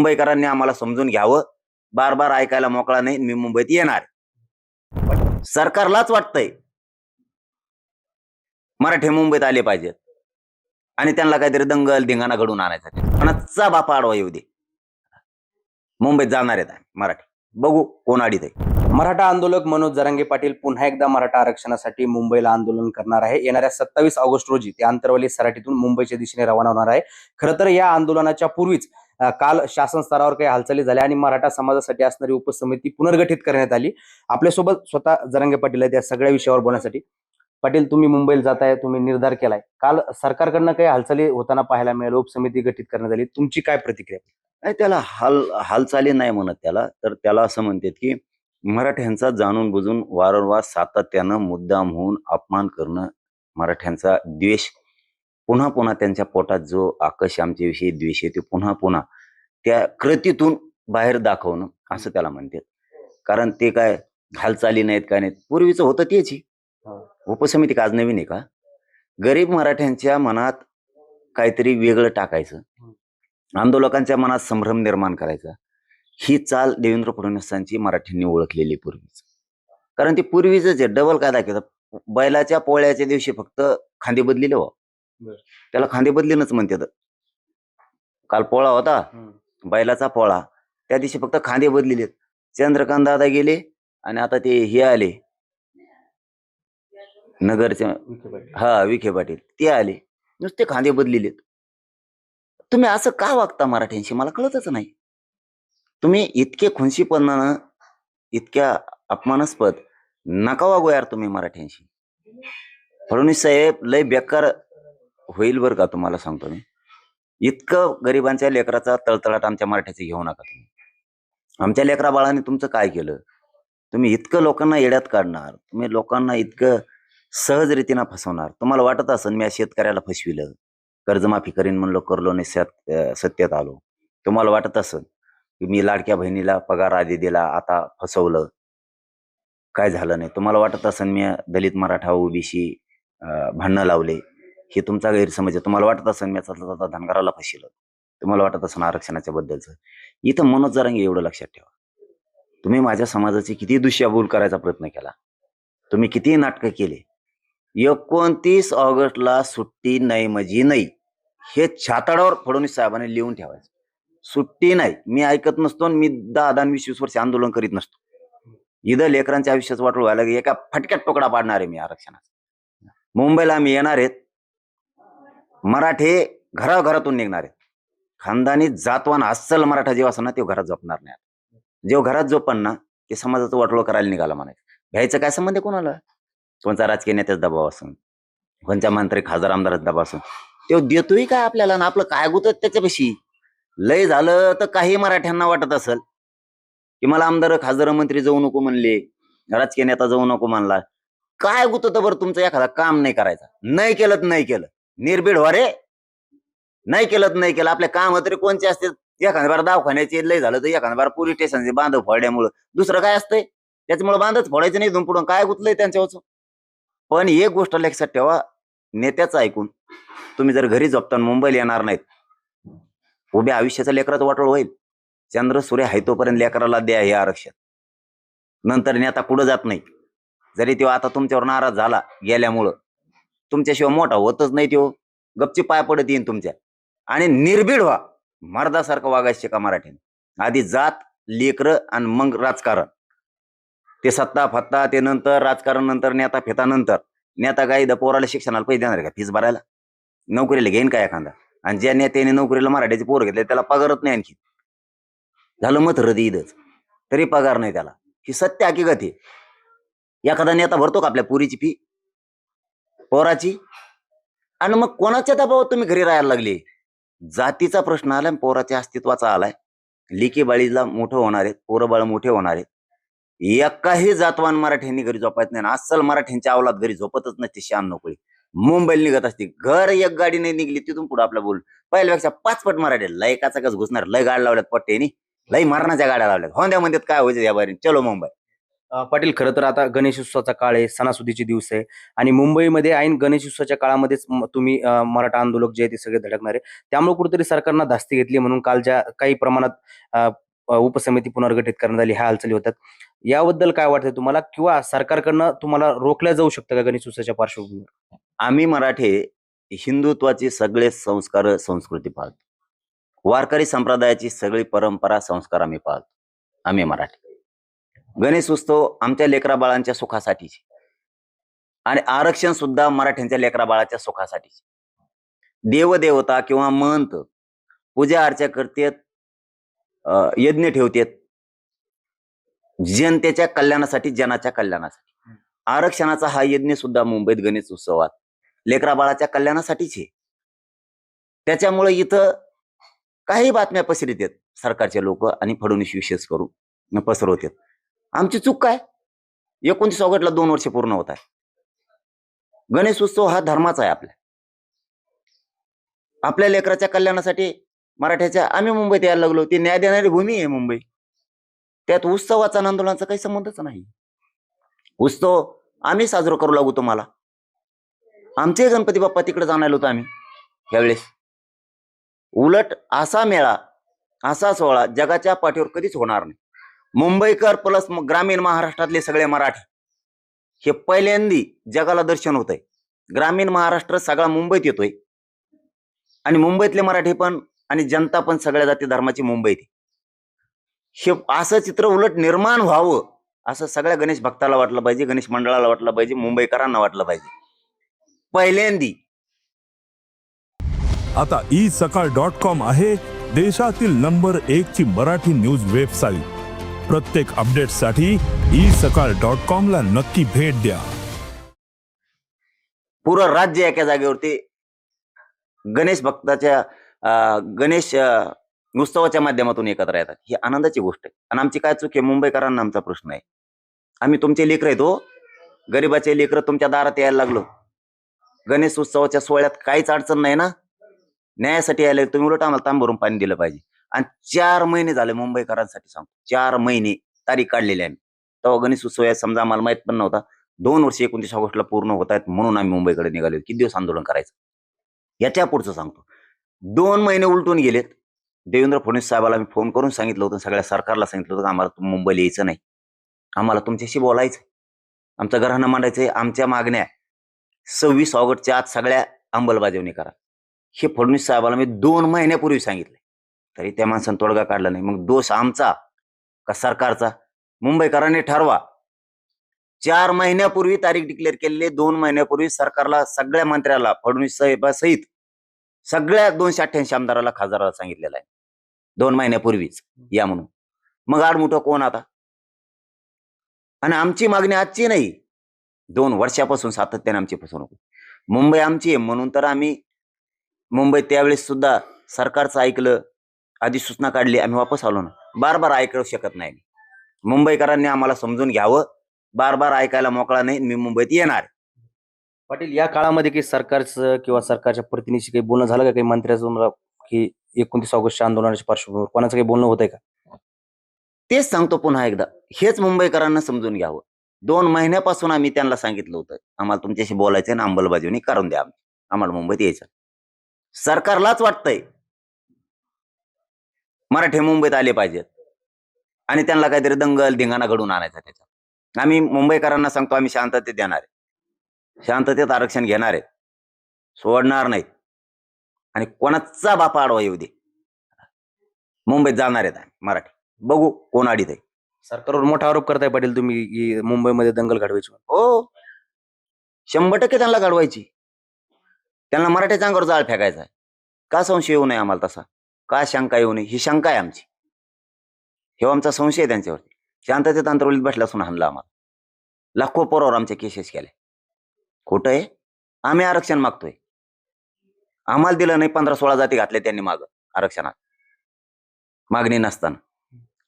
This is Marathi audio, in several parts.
मुंबईकरांनी आम्हाला समजून घ्यावं. बार बार ऐकायला मोकळा नाही मी मुंबईत येणार. सरकारलाच वाटतंय. मराठी मुंबईत आले पाहिजेत. आणि त्यांना काहीतरी दंगल धिंगाणा घडून आणायचा कोणाचा बापा आडवा येऊ दे. मुंबईत जाणार आहेत मराठी. बघू कोण आहे. मराठा आंदोलक मनोज जरांगे पाटील पुन्हा एकदा मराठा आरक्षणासाठी मुंबईला आंदोलन करणार आहे. येणाऱ्या सत्तावीस ऑगस्ट रोजी ते आंतरवली सराठीतून मुंबईच्या दिशेने रवाना होणार आहे. खरं तर या आंदोलनाच्या पूर्वीच काल शासन स्तरावर काही हालचाली झाल्या आणि मराठा समाजासाठी असणारी उपसमिती पुनर्गठित करण्यात आली. आपल्यासोबत स्वतः जरांगे पाटील आहेत या सगळ्या विषयावर बोलण्यासाठी. पाटील तुम्ही मुंबईला जाताय तुम्ही निर्धार केलाय. काल सरकारकडनं काही हालचाली होताना पाहायला मिळेल उपसमिती गठीत करण्यात आली. तुमची काय प्रतिक्रिया? नाही त्याला हाल हालचाली नाही म्हणत त्याला. तर त्याला असं म्हणतात की मराठ्यांचा जाणून बुजून वारंवार सातत्यानं मुद्दाम होऊन अपमान करणं मराठ्यांचा द्वेष पुन्हा पुन्हा त्यांच्या पोटात जो आकश आमच्याविषयी द्वेष आहे ते पुन्हा पुन्हा त्या कृतीतून बाहेर दाखवणं असं त्याला म्हणतात. कारण ते काय हालचाली नाहीत काय नाहीत? पूर्वीचं होतं तेच. उपसमिती का आज नवीन आहे का? गरीब मराठ्यांच्या मनात काहीतरी वेगळं टाकायचं. आंदोलकांच्या मनात संभ्रम निर्माण करायचा. ही चाल देवेंद्र फडणवीसांची मराठ्यांनी ओळखलेली पूर्वीच. कारण ते पूर्वीच जे डबल काय दाखवतात बैलाच्या पोळ्याच्या दिवशी फक्त खांदे बदलिले हो. बरं. त्याला खांदे बदलीनच म्हणतात. काल पोळा होता. बैलाचा पोळा. त्या दिवशी फक्त खांदे बदलिले चंद्रकांत दादा गेले आणि आता ते हे आले. नगरचे हा विखे पाटील. ते आले. नुसते खांदे बदलिलेत. तुम्ही असं का वागता मराठ्यांशी? मला कळतच नाही. तुम्ही इतके खुनशीपणानं इतक्या अपमानास्पद नका वागू यार तुम्ही मराठ्यांशी. फडणवीस साहेब लय बेकार होईल बरं का तुम्हाला सांगतो मी. इतकं गरिबांच्या लेकराचा तळतळाट आमच्या मराठ्याचे घेऊ नका तुम्ही. आमच्या लेकरा बाळाने तुमचं काय केलं? तुम्ही इतकं लोकांना येड्यात काढणार तुम्ही लोकांना इतकं सहज रीतीनं फसवणार. तुम्हाला वाटत असेल मी शेतकऱ्याला फसविलं कर्जमाफी करीन म्हणलो करलो नाही सत सत्यात आलो. तुम्हाला वाटत असेल की मी लाडक्या बहिणीला पगार आधी दिला आता फसवलं? काय झालं नाही? तुम्हाला वाटत असेल मी दलित मराठा ओबीसी भांडणं लावले? हे तुमचा गैरसमज आहे. तुम्हाला वाटत असेल मी आता धनगराला फसिल तुम्हाला वाटत असेल आरक्षणाच्या बद्दलचं. इथं मनोज जरांगे एवढं लक्षात ठेवा. तुम्ही माझ्या समाजाची किती दुष्याबूल करायचा प्रयत्न केला. तुम्ही किती नाटकं केले. एकोणतीस ऑगस्टला सुट्टी नाही म्हणजे नाही. हे छाताडावर फडणवीस साहेबांनी लिहून ठेवायचं. सुट्टी नाही. मी ऐकत नसतो आणि मी दहा दहा वीस वीस वर्ष आंदोलन करीत नसतो. इथं लेकरांच्या आयुष्याचं वाटलं व्हायला एका फटक्यात टोकडा पाडणार आहे मी आरक्षणाचा. मुंबईला आम्ही येणार आहेत. मराठे घराघरातून निघणार. आहेत खानदानी जातवान अस्सल मराठा जेव्हा असणार ना घरात झोपणार नाही. जेव्हा घरात झोपण ना ते समाजाचं वाटलो करायला निघाला म्हणायचं. घ्यायचं काय संबंध आहे कोणाला? कोणचा राजकीय नेत्याच दबाव असून? कोणत्या मंत्री खासदार आमदाराचा दबाव असून? तो देतोय काय आपल्याला? ना आपलं काय गुत त्याच्यापाशी? लय झालं तर काही मराठ्यांना वाटत असेल. की मला आमदार खासदार मंत्री जाऊ नको म्हणले. राजकीय नेता जाऊ नको म्हणला. काय गुत बरं तुमचं? एखादा काम नाही करायचं. नाही केलं तर नाही केलं. निर्भीड व्हा रे. नाही केलं तर नाही केलं. आपले काम तरी कोणते असते? एखाद्या बार दवाखान्याचे लय झालं तर एखाद्या बार पोलीस स्टेशनचे बांध फोडल्यामुळं. दुसरं काय असतंय? त्याच्यामुळे बांधच फोडायचं नाही. इथून पुढून काय गुतलंय त्यांच्यावरच? पण एक गोष्ट लक्षात ठेवा. नेत्याचं ऐकून. तुम्ही जर घरी झोपताना मुंबईला येणार नाहीत. उभ्या आयुष्याचा लेकराचं वाटोळ होईल. चंद्र सूर्य आहे तोपर्यंत लेकराला द्या हे आरक्षण. नंतर नेता कुठं जात नाही. जरी तो आता तुमच्यावर नाराज झाला गेल्यामुळं. तुमच्याशिवाय मोठा होतच नाही तो गपची पाय पडत येईन तुमच्या. आणि निर्भीड व्हा. मर्दासारखं वागायचं शिका मराठीने. आधी जात लेकर आणि मग राजकारण. ते सत्ता फत्ता ते नंतर राजकारण नंतर नेता फेतानंतर नेता काही पोराला शिक्षणाला पैसे देणार आहे का? फीस भरायला? नोकरीला घेईन काय एखादा? आणि ज्या नेत्याने नोकरीला मराठीचे पोर घेतले त्याला पगारच नाही आणखी. झालं मत हृदय तरी पगार नाही त्याला. ही सत्य हकीकत आहे. एखादा नेता भरतो का आपल्या पुरीची फी? पोराची? आणि मग कोणाच्या दबावात तुम्ही घरी राहायला लागले? जातीचा प्रश्न आलाय आणि पोराच्या अस्तित्वाचा आलाय. लिकी बाळीला मोठं होणार आहेत पोरं बाळ मोठे होणार आहेत. एकाही जातवान मराठ्यांनी घरी झोपायत नाही अस्सल मराठ्यांच्या अवलात घरी झोपतच नसते श्याम नोकळी मुंबईला निघत असते. घर एक गाडी नाही निघली तिथून पुढे आपल्या बोल पहिल्यापेक्षा पाच पट मराठी लय काचा कस घुसणार लय गाड्या लावल्यात पट्टेनी लय मरणाच्या गाड्या लावल्यात. होंद्या म्हणतात काय व्हायचं या बाहेर चलो मुंबई. पाटील खरं तर आता गणेश उत्सवाचा काळ आहे सणासुदीचे दिवस आहे आणि मुंबईमध्ये ऐन गणेश उत्सवाच्या काळामध्येच तुम्ही मराठा आंदोलक जे आहे ते सगळे धडकणार आहे त्यामुळे कुठेतरी सरकारनं धास्ती घेतली म्हणून काल ज्या काही प्रमाणात उपसमिती पुनर्गठित करण्यात आली ह्या हालचाली होतात. याबद्दल काय वाटतं तुम्हाला किंवा सरकारकडनं तुम्हाला रोखल्या जाऊ शकतं का गणेश उत्सवाच्या पार्श्वभूमीवर? आम्ही मराठे हिंदुत्वाचे सगळे संस्कार संस्कृती पाहतो वारकरी संप्रदायाची सगळी परंपरा संस्कार आम्ही पाहतो आम्ही मराठी. गणेश उत्सव आमच्या लेकरा बाळांच्या सुखासाठीचे. आणि आरक्षण सुद्धा मराठ्यांच्या लेकरा बाळाच्या सुखासाठीचे. देवदेवता किंवा महंत पूजा अर्चा करतेत अं, यज्ञ ठेवतेत. जनतेच्या कल्याणासाठी जनाच्या कल्याणासाठी. आरक्षणाचा हा यज्ञ सुद्धा मुंबईत गणेश उत्सवात लेकरा बाळाच्या कल्याणासाठीच. आहे त्याच्यामुळे इथं काही बातम्या पसरत आहेत. सरकारचे लोक आणि फडणवीस विशेष करून पसरवतात आमची चूक काय? एकोणतीस ऑगस्टला दोन वर्ष पूर्ण होत आहे. गणेश उत्सव हा धर्माचा आहे आपल्या. आपल्या लेकराच्या कल्याणासाठी मराठ्याच्या आम्ही मुंबईत यायला लागलो ती न्याय देणारी भूमी आहे मुंबई. त्यात उत्सवाचा आंदोलनाचा काही संबंधच नाही. उत्सव आम्ही साजरा करू लागू तुम्हाला. आमचे गणपती बाप्पा तिकडे जाणार होतो आम्ही यावेळेस उलट असा मेळा असा सोहळा जगाच्या पाठीवर कधीच होणार नाही. मुंबईकर प्लस ग्रामीण महाराष्ट्रातले सगळे मराठी. हे पहिल्यांदी जगाला दर्शन होत आहे ग्रामीण महाराष्ट्र सगळा मुंबईत येतोय. आणि मुंबईतले मराठी पण आणि जनता पण सगळ्या जाती धर्माची मुंबईत हे असं चित्र उलट निर्माण व्हावं असं सगळ्या गणेश भक्ताला वाटलं पाहिजे गणेश मंडळाला वाटलं पाहिजे मुंबईकरांना वाटलं पाहिजे. पहिल्यांदी. आता ई सकाळ डॉट कॉम आहे देशातील नंबर एक ची मराठी न्यूज वेबसाईट. प्रत्येक अपडेटसाठी ई सकाळ डॉट कॉम ला नक्की भेट द्या. पुरं राज्य एका जागेवरती गणेश भक्ताच्या अं, गणेश उत्सवाच्या माध्यमातून एकत्र येतात. ही आनंदाची गोष्ट आहे. आणि आमची काय चूक आहे? मुंबईकरांना आमचा प्रश्न आहे. आम्ही तुमचे लेकर येतो हो. गरीबाचे लेकर तुमच्या दारात यायला लागलो. गणेश उत्सवाच्या सोहळ्यात काहीच अडचण नाही ना? न्यायासाठी यायला तुम्ही उलट आम्हाला तांब भरून पाणी दिलं पाहिजे. आणि चार महिने झाले मुंबईकरांसाठी सांगतो. चार महिने तारीख काढलेली आहे आम्ही तेव्हा गणेश उत्सव आहे समजा आम्हाला माहीत पण नव्हता. दोन वर्ष एकोणतीस ऑगस्टला पूर्ण होत आहेत म्हणून आम्ही मुंबईकडे निघालो. किती दिवस आंदोलन करायचं? याच्या पुढचं सांगतो. दोन महिने उलटून गेलेत. देवेंद्र फडणवीस साहेबाला मी फोन करून सांगितलं होतं सगळ्या सरकारला सांगितलं होतं आम्हाला मुंबईला यायचं नाही. आम्हाला तुमच्याशी बोलायचं आमचं घरानं मांडायचंय आमच्या मागण्या सव्वीस ऑगस्टच्या आत सगळ्या अंमलबजावणी करा. हे फडणवीस साहेबाला मी दोन महिन्यापूर्वी सांगितले तरी त्या माणसानं तोडगा काढला नाही. मग दोष आमचा का सरकारचा? मुंबईकरांनी ठरवा. चार महिन्यापूर्वी तारीख डिक्लेअर केलेली दोन महिन्यापूर्वी सरकारला सगळ्या मंत्र्याला फडणवीस साहेबासहित सगळ्या दोनशे अठ्ठ्याऐंशी आमदाराला खासदाराला सांगितलेलं आहे. दोन महिन्यापूर्वीच. या म्हणून. मग आडमुठं कोण आता? आणि आमची मागणी आजची नाही. दोन वर्षापासून सातत्याने आमची फसवणूक होती. मुंबई आमची आहे. म्हणून तर आम्ही मुंबई त्यावेळेस सुद्धा सरकारचं ऐकलं. अधिसूचना काढली आम्ही वापस आलो ना. बार बार ऐकू शकत नाही. मुंबईकरांनी आम्हाला समजून घ्यावं. बार बार ऐकायला मोकळा नाही मी मुंबईत येणार. पाटील या काळामध्ये काही सरकारचं किंवा सरकारच्या प्रतिनिधीशी काही बोलणं झालं का? काही मंत्र्याचं की एकोणतीस ऑगस्टच्या आंदोलनाच्या पार्श्वभूमीवर कोणाचं काही बोलणं होतंय का? तेच सांगतो पुन्हा एकदा. हेच मुंबईकरांना समजून घ्यावं. दोन महिन्यापासून आम्ही त्यांना सांगितलं होतं आम्हाला तुमच्याशी बोलायचं आणि अंमलबजावणी करून द्या. आम्हाला मुंबईत यायचं सरकारलाच वाटतंय. मराठी मुंबईत आले पाहिजेत. आणि त्यांना काहीतरी दंगल धिंगाणा घडून आणायचा त्याचा आम्ही मुंबईकरांना सांगतो आम्ही शांततेत देणार आहे. शांततेत आरक्षण घेणार आहे. सोडणार नाहीत आणि कोणाचा बापा आडवा येऊ दे. मुंबईत जाणार आहेत आम्ही मराठी. बघू कोण आडीत आहे. सरकारवर मोठा आरोप करताय पाटील तुम्ही की मुंबईमध्ये दंगल घडवायची हो. शंभर टक्के त्यांना घडवायची. त्यांना मराठ्याच्या अंगावर जाळ फेकायचा आहे. का संशय येऊ नये आम्हाला तसा? का शंका येऊ नये? ही शंका आहे आमची. हे आमचा संशय आहे त्यांच्यावरती. शांततेत अंतरवलीत बसला असून हाणला आम्हाला. लाखो पोरावर आमच्या केसेस केल्या खोटं आहे? आम्ही आरक्षण मागतोय. आम्हाला दिलं नाही पंधरा सोळा जाती घातल्या त्यांनी माग आरक्षणात. मागणी नसताना.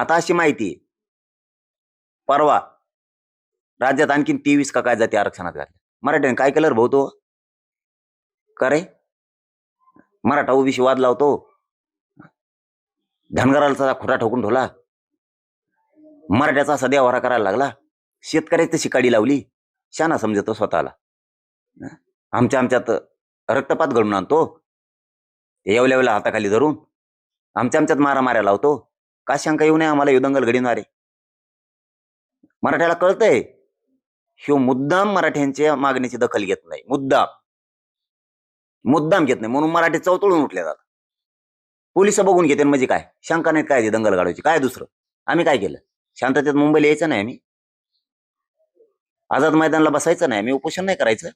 आता अशी माहिती आहे. परवा राज्यात आणखीन तेवीस का काय जाती आरक्षणात घातल्या. मराठ्याने काय केलं रे भाऊ तो? का रे? मराठा ओबीसी वाद लावतो. धनगराला खोटा ठोकून ठेवला. मराठ्याचा सध्या देवारा करायला लागला. शेतकऱ्याची तशी काडी लावली. शाना समजतो स्वतःला. आमच्या आमच्यात रक्तपात घडून आणतो. एवल्या वेळेला हाताखाली धरून आमच्या आमच्यात मारा माऱ्या लावतो. का शंका येऊ नये आम्हाला युदंगल घडीणारे मराठ्याला कळतंय ह्यो मुद्दाम मराठ्यांच्या मागणीची दखल घेत नाही. मुद्दाम. मुद्दाम घेत नाही. म्हणून मराठी चवतळून उठले जातात. पोलीस बघून घेते म्हणजे काय? शंका नाहीत काय ते दंगल गाडवायची काय दुसरं? आम्ही काय केलं? शांततेत मुंबईला यायचं नाही आम्ही. आझाद मैदानला बसायचं नाही आम्ही. उपोषण नाही करायचं.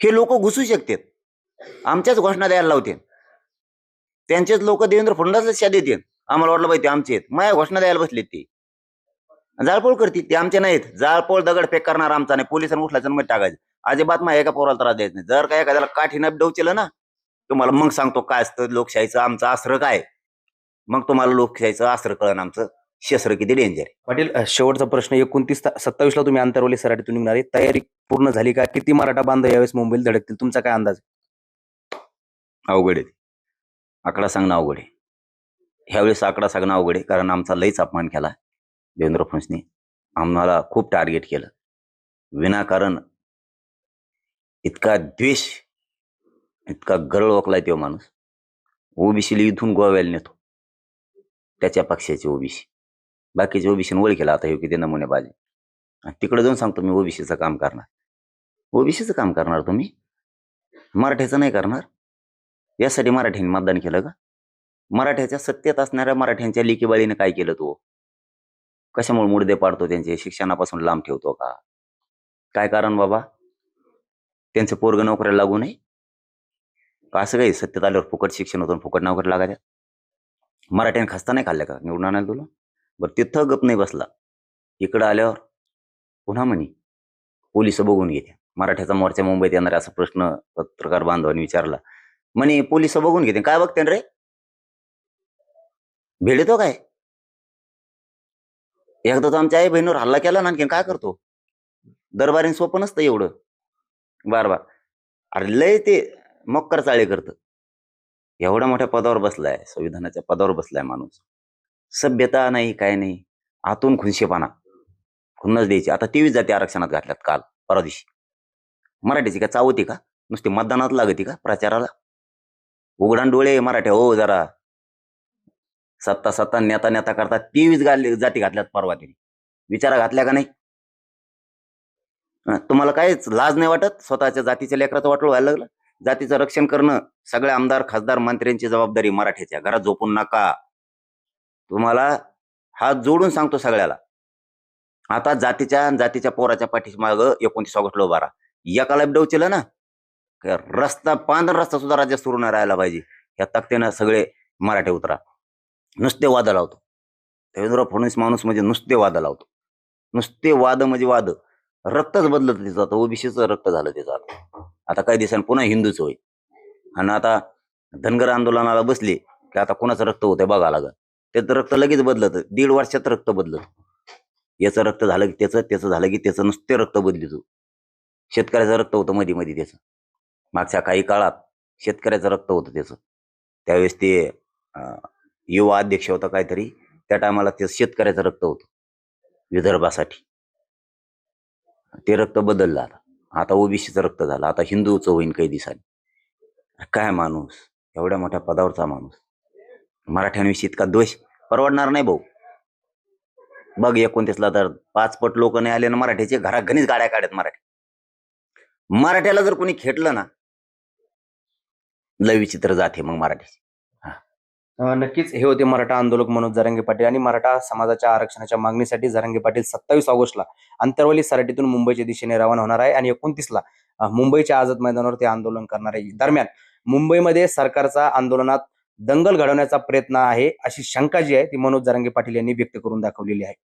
हे लोक घुसू शकतात. आमच्याच घोषणा द्यायला लावते. त्यांचेच लोक देवेंद्र फडणवीस शाद देते. आम्हाला वाटलं पाहिजे ते आमचे आहेत. माझ्या घोषणा द्यायला बसलेत ते. जाळपोळ करतील ते आमचे नाहीत. जाळपोळ दगड फेक करणार आमचा नाही. पोलिसांना उठला जन्म टाकायचं. अजिबात माझ्या एका पोराला त्रास द्यायचा नाही. जर काय एखाद्याला काठीनं डवचेलं ना तुम्हाला मग सांगतो काय असतं लोकशाहीचं आमचं आसरं काय? मग तुम्हाला लोकशाहीचं आसरं कळण आमचं शस्त्र किती डेंजर आहे. पाटील अ, शेवटचा प्रश्न एकोणतीस सत्तावीस ला तुम्ही आंतरवली सराटीतून निघणार आहे. तयारी पूर्ण झाली का? किती मराठा बांधव यावेळेस मुंबईला धडकतील? तुमचा काय अंदाज अवघड आहे आकडा सांगणं अवघड आहे. ह्यावेळेस आकडा सांगणं अवघड आहे कारण आमचा लईच अपमान केला देवेंद्र फडणवीसने. आम्हाला खूप टार्गेट केलं. विनाकारण इतका द्वेष इतका गरळ ओकलाय तो माणूस. ओबीसीला इथून गोव्याला नेतो. त्याच्या पक्षाचे ओबीसी. बाकीचे ओबीसी ओळखेला आता हे किती नमुने पाहिजे आणि तिकडे जाऊन सांगतो मी ओबीसीचं काम करणार. ओबीसीचं काम करणार तुम्ही? मराठ्याचं नाही करणार? यासाठी मराठ्यांनी मतदान केलं का? मराठ्याच्या सत्तेत असणाऱ्या मराठ्यांच्या लिकीबाळीने काय केलं तो? कशामुळे मुडदे पाडतो त्यांचे? शिक्षणापासून लांब ठेवतो का? काय कारण बाबा? त्यांचं पोरग नोकऱ्याला लागू नये? का असं काही सत्तेत आल्यावर फुकट शिक्षण होतं फुकट नोकरी लागायच्या मराठ्याने खस्ता नाही खाल्ल्या का? निवडून आणायला तुला? बरं तिथं गप नाही बसला. इकडं आल्यावर पुन्हा म्हणी पोलीस बघून घेते मराठ्याचा मोर्चा मुंबईत येणार असा प्रश्न पत्रकार बांधवांनी विचारला. म्हणे पोलीस बघून घेते काय बघते रे? भेडतो काय? एकदा तो आमच्या आई बहिणीवर हल्ला केला ना आणखीन काय करतो? दरबारीन सोपं नसतं एवढं. बार बार. अरे लय ते मक्कर चाळे करतं. एवढ्या मोठ्या पदावर बसलाय संविधानाच्या पदावर बसलाय माणूस. सभ्यता नाही काय नाही आतून खुनशेपणा खुन्नच द्यायची. आता तेवीस जाती आरक्षणात घातल्यात काल परवा दिवशी. मराठीची का चावती का? नुसती मतदानात लागती का प्रचाराला? उघडान डोळे मराठ्या हो जरा. सत्ता सत्ता नेता नेता करता तेवीस जाती घातल्यात परवा तिने विचारा घातल्या का नाही? तुम्हाला काहीच लाज नाही वाटत? स्वतःच्या जातीच्या लेकराचं वाटलं व्हायला लागलं? जातीचं रक्षण करणं सगळे आमदार खासदार मंत्र्यांची जबाबदारी मराठ्याच्या घरात झोपून नका. तुम्हाला हात जोडून सांगतो सगळ्याला. आता जातीच्या जातीच्या पोराच्या पाठीमाग एकोणतीस ऑगस्टला उभा बारा एकाला डवचेलं ना रस्ता पांढरा रस्ता सुद्धा राज्यात सुरू नाही राहायला पाहिजे. या तक्त्यानं सगळे मराठे उतरा. नुसते वाद लावतो. देवेंद्र फडणवीस माणूस म्हणजे नुसते वाद लावतो. नुसते वाद म्हणजे वाद. रक्तच बदलत त्याचं आता ओबीसीचं रक्त झालं त्याचं आता आता काही दिवसांनी पुन्हा हिंदूच होईल. आणि आता धनगर आंदोलनाला बसले की आता कोणाचं रक्त होतंय बघा लागत त्याचं रक्त लगेच बदलत. दीड वर्षात रक्त बदलत. याचं रक्त झालं की त्याचं त्याचं झालं की त्याचं नुसते रक्त बदलितो शेतकऱ्याचं रक्त होतं मध्ये मध्ये त्याचं. मागच्या काही काळात शेतकऱ्याचं रक्त होतं त्याचं. त्यावेळेस ते युवा अध्यक्ष होता काहीतरी. त्या टायमाला ते शेतकऱ्याचं रक्त होतं. विदर्भासाठी. ते रक्त बदललं आता. आता ओबीसीचं रक्त झालं. आता हिंदूचं होईन काही दिवसांनी. काय माणूस? एवढ्या मोठ्या पदावरचा माणूस. मराठ्यांविषयी इतका द्वेष परवडणार नाही भाऊ. बघ एकोणतीसला तर पाच पट लोक नाही आले ना मराठ्याचे घराघणीच गाड्या काढत मराठी. मराठ्याला जर कोणी खेटलं ना लय विचित्र जाते मग मराठी नक्कीच हे होते मराठा आंदोलक मनोज जरांगे पाटील आणि मराठा समाजाच्या आरक्षणाच्या मागणीसाठी जरांगे पाटील सत्तावीस ऑगस्टला अंतरवली सराटीतून मुंबईच्या दिशेने रवाना होणार आहे आणि एकोणतीसला मुंबईच्या आझाद मैदानावर ते आंदोलन करणार आहे. दरम्यान मुंबईमध्ये सरकारचा आंदोलनात दंगल घडवण्याचा प्रयत्न आहे अशी शंका जी आहे ती मनोज जरांगे पाटील यांनी व्यक्त करून दाखवलेली आहे.